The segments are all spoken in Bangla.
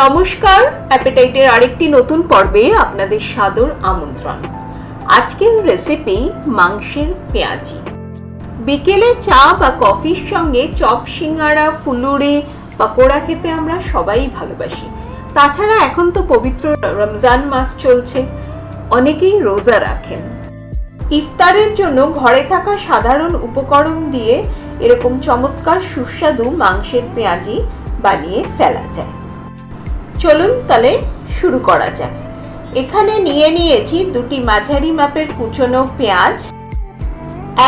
নমস্কার, অ্যাপেটাইটের আরেকটি নতুন পর্বে আপনাদের সাদর আমন্ত্রণ। আজকের রেসিপি মাংসের পেঁয়াজি। বিকেলে চা বা কফির সঙ্গে চপ সিঙ্গারা ফুলুরি, পকোড়া খেতে আমরা সবাই ভালোবাসি। তাছাড়া এখন তো পবিত্র রমজান মাস চলছে, অনেকেই রোজা রাখেন। ইফতারের জন্য ঘরে থাকা সাধারণ উপকরণ দিয়ে এরকম চমৎকার সুস্বাদু মাংসের পেঁয়াজি বানিয়ে ফেলা যায়। চলুন তাহলে শুরু করা যাক। এখানে নিয়ে নিয়েছি দুটি মাঝারি মাপের কুচনো পেঁয়াজ,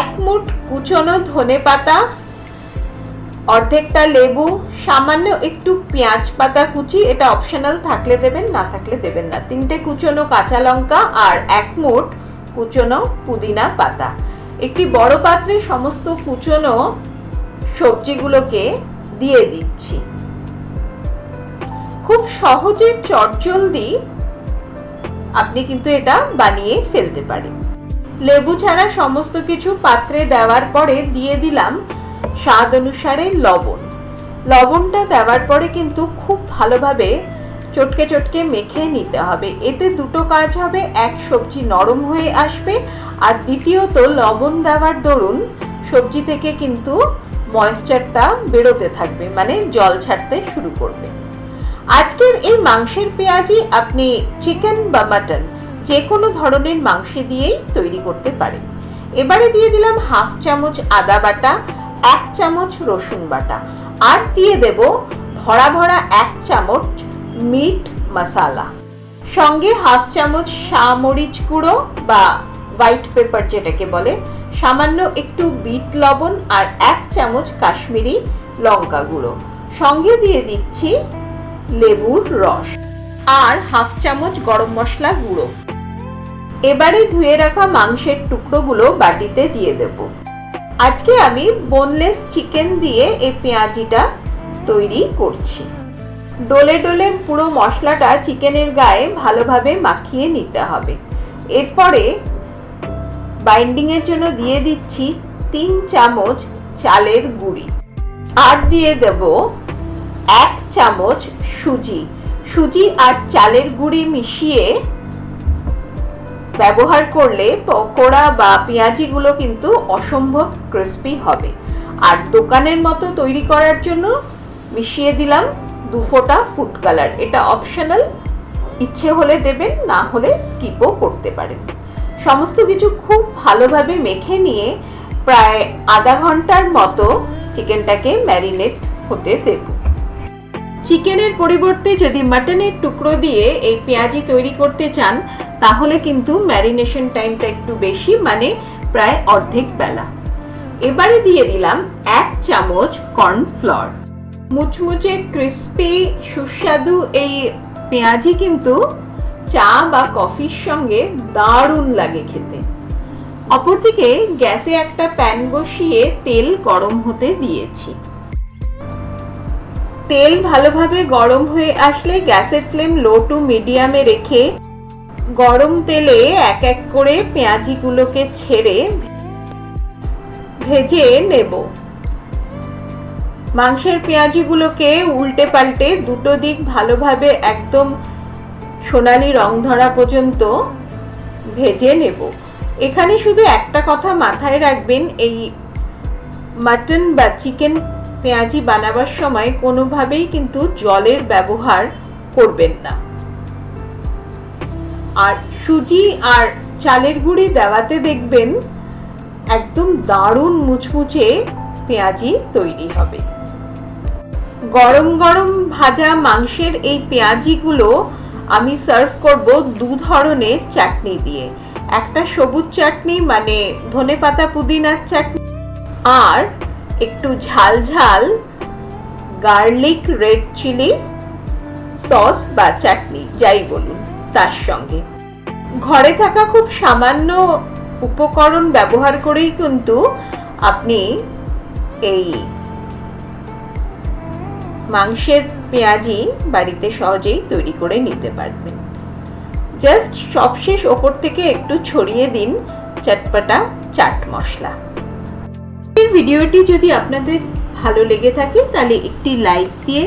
এক মুঠ কুচনো ধনে পাতা, অর্ধেকটা লেবু, সামান্য একটু পেঁয়াজ পাতা কুচি, এটা অপশনাল থাকলে দেবেন, না থাকলে দেবেন না। তিনটে কুচনো কাঁচা লঙ্কা আর এক মুঠ কুচনো পুদিনা পাতা। একটি বড় পাত্রে সমস্ত কুচনো সবজিগুলোকে দিয়ে দিচ্ছি। খুব সহজে চটজলদি আপনি কিন্তু এটা বানিয়ে ফেলতে পারেন। লেবু ছাড়া সমস্ত কিছু পাত্রে দেওয়ার পরে দিয়ে দিলাম স্বাদ অনুসারে লবণ। লবণটা দেওয়ার পরে কিন্তু খুব ভালোভাবে চটকে চটকে মেখে নিতে হবে। এতে দুটো কাজ হবে, এক সবজি নরম হয়ে আসবে আর দ্বিতীয়ত লবণ দেওয়ার দরুন সবজি থেকে কিন্তু ময়েশ্চারটা বেরোতে থাকবে মানে জল ছাড়তে শুরু করবে। আজকের এই মাংসের পেঁয়াজি আপনি চিকেন বা মাটন যে কোনো ধরনের মাংস দিয়েই তৈরি করতে পারেন। এবারে দিয়ে দিলাম হাফ চামচ আদা বাটা, এক চামচ রসুন বাটা আর দিয়ে দেব ভরা ভরা এক চামচ মিট মশালা সঙ্গে হাফ চামচ মরিচ গুঁড়ো বা হোয়াইট পেপার যেটাকে বলে, সামান্য একটু বিট লবণ আর এক চামচ কাশ্মীরি লঙ্কা গুঁড়ো। সঙ্গে দিয়ে দিচ্ছি লেবুর রস আর হাফ চামচ গরম মশলা গুঁড়ো। এবারে ধুয়ে রাখা মাংসের টুকরোগুলো বাটিতে দিয়ে দেব। আজকে আমি বোনলেস চিকেন দিয়ে এই পেঁয়াজিটা তৈরি করছি। ডোলে ডোলে পুরো মশলাটা চিকেনের গায়ে ভালোভাবে মাখিয়ে নিতে হবে। এরপরে বাইন্ডিংয়ের জন্য দিয়ে দিচ্ছি তিন চামচ চালের গুঁড়ি। আর দিয়ে দেব এক চামচ সুজি। সুজি আর চালের গুঁড়ি মিশিয়ে ব্যবহার করলে পকোড়া বা পেঁয়াজিগুলো কিন্তু অসম্ভব ক্রিস্পি হবে। আর দোকানের মতো তৈরি করার জন্য মিশিয়ে দিলাম দু ফোঁটা ফুড কালার এটা অপশনাল ইচ্ছে হলে দেবেন, না হলে স্কিপও করতে পারেন। সমস্ত কিছু খুব ভালোভাবে মেখে নিয়ে প্রায় আধা ঘণ্টার মতো চিকেনটাকে ম্যারিনেট হতে দেব। চিকেনের পরিবর্তে যদি মাটনের টুকরো দিয়ে এই পেঁয়াজি তৈরি করতে চান, তাহলে কিন্তু ম্যারিনেশন টাইমটা একটু বেশি মানে প্রায় অর্ধেক বেলা। এবারে দিয়ে দিলাম এক চামচ কর্নফ্লাওয়ার মুচমুচে ক্রিস্পি, সুস্বাদু এই পেঁয়াজি কিন্তু চা বা কফির সঙ্গে দারুণ লাগে খেতে। অপরদিকে গ্যাসে একটা প্যান বসিয়ে তেল গরম হতে দিয়েছি। তেল ভালোভাবে গরম হয়ে আসলে গ্যাসের ফ্লেম লো টু মিডিয়ামে রেখে গরম তেলে এক এক করে পেঁয়াজিগুলোকে ছেড়ে ভেজে নেব। মাংসের পেঁয়াজিগুলোকে উল্টে পাল্টে দুটো দিক ভালোভাবে একদম সোনালি রং ধরা পর্যন্ত ভেজে নেব। এখানে শুধু একটা কথা মাথায় রাখবেন, এই মাটন বা চিকেন পেঁয়াজি বানাবার সময় কোনোভাবেই কিন্তু জলের ব্যবহার করবেন না। আর সুজি আর চালের গুঁড়ি দেওয়াতে দেখবেন একদম দারুণ মুচমুচে পেঁয়াজি তৈরি হবে। গরম গরম ভাজা মাংসের এই পেঁয়াজিগুলো আমি সার্ভ করব দু ধরনের চাটনি দিয়ে। একটা সবুজ চাটনি মানে ধনে পাতা পুদিনার চাটনি আর একটু ঝাল ঝাল গার্লিক রেড চিলি সস বা চাটনি, যাই বলুন, তার সঙ্গে। ঘরে থাকা খুব সামান্য উপকরণ ব্যবহার করেই কিন্তু আপনি এই মাংসের পেঁয়াজি বাড়িতে সহজেই তৈরি করে নিতে পারবেন। জাস্ট সবশেষ ওপর থেকে একটু ছড়িয়ে দিন চটপটা চাট মশলা। ভিডিওটি যদি আপনাদের ভালো লেগে থাকে, তাহলে একটি লাইক দিয়ে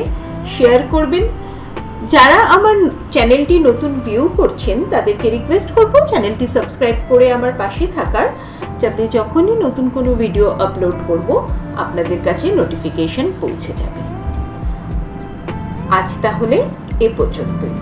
শেয়ার করবেন। যারা আমার চ্যানেলটি নতুন ভিউ করছেন, তাদেরকে রিকোয়েস্ট করব চ্যানেলটি সাবস্ক্রাইব করে আমার পাশে থাকার, যাতে যখনই নতুন কোনো ভিডিও আপলোড করব, আপনাদের কাছে নোটিফিকেশন পৌঁছে যাবে। আজ তাহলে এ পর্যন্তই।